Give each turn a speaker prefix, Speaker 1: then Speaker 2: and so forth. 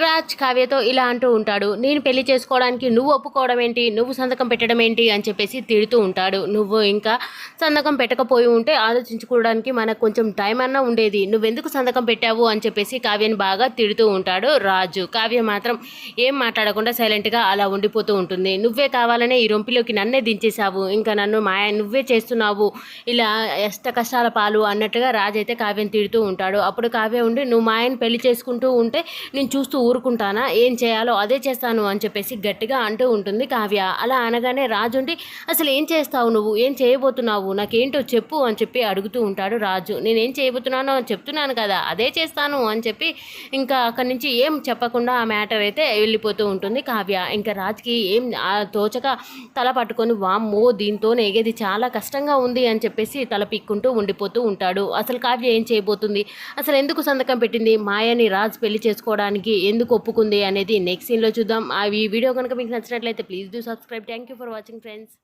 Speaker 1: రాజ్ కావ్యతో ఇలా అంటూ ఉంటాడు నేను పెళ్ళి చేసుకోవడానికి నువ్వు ఒప్పుకోవడం ఏంటి? నువ్వు సంతకం పెట్టడం ఏంటి? అని చెప్పేసి తిడుతూ ఉంటాడు. నువ్వు ఇంకా సంతకం పెట్టకపోయి ఉంటే ఆలోచించుకోవడానికి మనకు కొంచెం టైం అన్నా ఉండేది. నువ్వెందుకు సంతకం పెట్టావు? అని చెప్పేసి కావ్యని బాగా తిడుతూ ఉంటాడు రాజు. కావ్య మాత్రం ఏం మాట్లాడకుండా సైలెంట్గా అలా ఉండిపోతూ ఉంటుంది. నువ్వే కావాలనే ఈ రొంపిలోకి నన్నే దించేశావు. ఇంకా నన్ను మాయ నువ్వే చేస్తున్నావు. ఇలా ఎష్ట కష్టాల పాలు అన్నట్టుగా రాజు అయితే కావ్యని తిడుతూ ఉంటాడు. అప్పుడు కావ్య ఉండి నువ్వు మాయని పెళ్ళి చేసుకుంటూ ఉంటే నేను చూస్తూ ఊరుకుంటానా? ఏం చేయాలో అదే చేస్తాను అని చెప్పేసి గట్టిగా అంటూ ఉంటుంది కావ్య. అలా అనగానే రాజు ఉండి అసలు ఏం చేస్తావు నువ్వు? ఏం చేయబోతున్నావు? నాకేంటో చెప్పు అని చెప్పి అడుగుతూ ఉంటాడు రాజు. నేనేం చేయబోతున్నానో చెప్తున్నాను కదా అదే చేస్తాను అని చెప్పి ఇంకా అక్కడి నుంచి ఏం చెప్పకుండా ఆ మ్యాటర్ అయితే వెళ్ళిపోతూ ఉంటుంది కావ్య. ఇంకా రాజుకి ఏం ఆ తోచక తల పట్టుకొని వామ్మో దీంతో ఎగేది చాలా కష్టంగా ఉంది అని చెప్పేసి తల పిక్కుంటూ ఉండిపోతూ ఉంటాడు. అసలు కావ్య ఏం చేయబోతుంది? అసలు ఎందుకు సంతకం పెట్టింది? మాయని రాజు పెళ్ళి చేసుకోవడానికి ఎందుకు ఒప్పుకుంది అనేది నెక్స్ట్ సీన్లో చూద్దాం. ఆ ఈ వీడియో కనుక మీకు నచ్చినట్లయితే please do subscribe thank you for watching friends